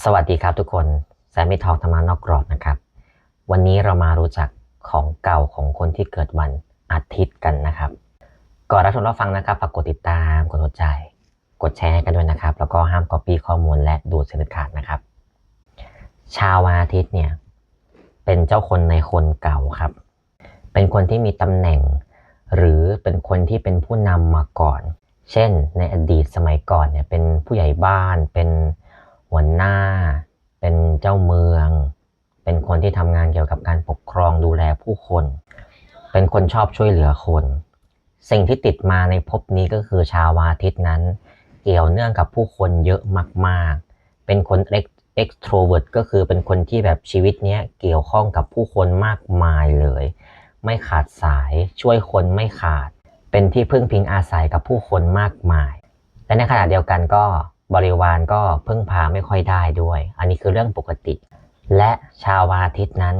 สวัสดีครับทุกคนแซมมี่ทองธรรมานอกกรอบนะครับ วันนี้เรามารู้จักของเก่าของคนที่เกิดวันอาทิตย์กันนะครับ ก่อนรับชมรับฟังนะครับฝากกดติดตามกดหัวใจ กดแชร์กันด้วยนะครับ แล้วก็ห้ามก๊อปปี้ข้อมูลและดูดเสด็จขาดนะครับ ชาววันอาทิตย์เนี่ยเป็นเจ้าคนในคนเก่าครับ เป็นคนที่มีตำแหน่ง หรือเป็นคนที่เป็นผู้นำมาก่อน เช่น ในอดีตสมัยก่อนเนี่ยเป็นผู้ใหญ่บ้านเป็น หัวหน้า เป็นเจ้าเมือง เป็นคนที่ทำงานเกี่ยวกับการปกครองดูแลผู้คน เป็นคนชอบช่วยเหลือคน สิ่งที่ติดมาในภพนี้ก็คือชาววาทิตนั้น เกี่ยวเนื่องกับผู้คนเยอะมากๆ เป็นคน extrovert ก็คือเป็นคนที่แบบชีวิตเนี้ยเกี่ยวข้องกับผู้คนมากมายเลย ไม่ขาดสายช่วยคนไม่ขาด เป็นที่พึ่งพิงอาศัยกับผู้คนมากมาย และในขณะเดียวกันก็ บริวารก็พึ่งพาไม่ค่อยได้ด้วย อันนี้คือเรื่องปกติ และชาววาทิตนั้น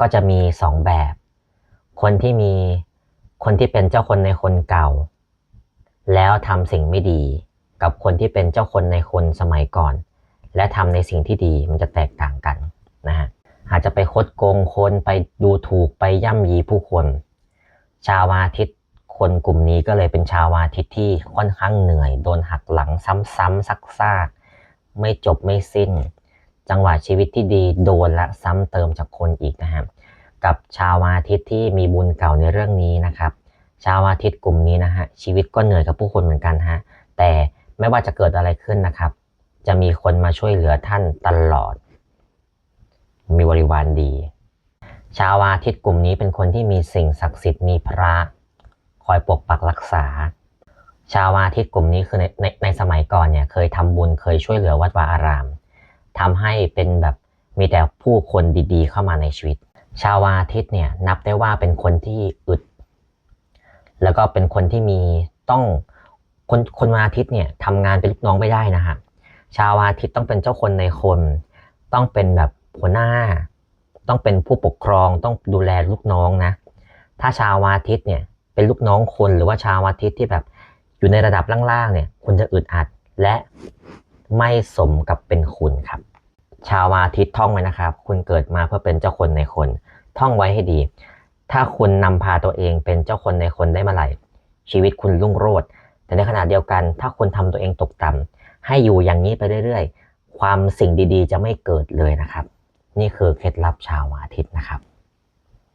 ก็จะมีสองแบบ คนที่มีคนที่เป็นเจ้าคนในคนเก่า แล้วทำสิ่งไม่ดี กับคนที่เป็นเจ้าคนในคนสมัยก่อน และทำในสิ่งที่ดีมันจะแตกต่างกันนะฮะอาจจะไปคดโกงคนไปดูถูกไปย่ำยีผู้คน ชาววาทิต คนกลุ่มนี้ก็เลยเป็นชาววาทิตที่ค่อนข้างเหนื่อย โดนหักหลังซ้ำๆซักๆไม่จบไม่สิ้น จังหวะชีวิตที่ดีโดนและซ้ำเติมจากคนอีกนะครับกับชาววาทิตที่มีบุญเก่าในเรื่องนี้นะครับ ชาวอาทิตย์กลุ่มนี้นะฮะชีวิตก็เหนื่อยกับผู้คนเหมือนกันฮะแต่ไม่ว่าจะเกิดอะไรขึ้นนะครับ จะมีคนมาช่วยเหลือท่านตลอด มีบริวารดี ชาวอาทิตย์กลุ่มนี้เป็นคนที่มีสิ่งศักดิ์สิทธิ์มีพระ อยปกปักรักษา ชาวอาทิตย์กลุ่มนี้คือในในในสมัยก่อนเนี่ยเคยทำบุญเคยช่วยเหลือวัดวาอารามทำให้เป็นแบบมีแต่ผู้คนดีๆ เข้ามาในชีวิต ชาวอาทิตย์เนี่ยนับได้ว่าเป็นคนที่อึด แล้วก็เป็นคนที่มีต้องคนคนวันอาทิตย์เนี่ยทำงานเป็นลูกน้องไม่ได้นะฮะชาวอาทิตย์ต้องเป็นเจ้าคนในคน ต้องเป็นแบบหัวหน้า ต้องเป็นผู้ปกครองต้องดูแลลูกน้องนะ ถ้าชาวอาทิตย์เนี่ย เป็นลูกน้องคนหรือว่าชาวอาทิตย์ที่แบบอยู่ในระดับล่างๆเนี่ยคุณจะอึดอัดและไม่สมกับเป็นคุณครับ ชาวอาทิตย์ท่องไว้นะครับ คุณเกิดมาเพื่อเป็นเจ้าคนในคน ท่องไว้ให้ดี ถ้าคุณนำพาตัวเองเป็นเจ้าคนในคนได้เมื่อไหร่ ชีวิตคุณรุ่งโรจน์แต่ในขณะเดียวกัน ถ้าคุณทำตัวเองตกต่ำให้อยู่อย่างนี้ไปเรื่อยๆ ความสิ่งดีๆ จะไม่เกิดเลยนะครับ นี่คือเคล็ดลับชาวอาทิตย์นะครับ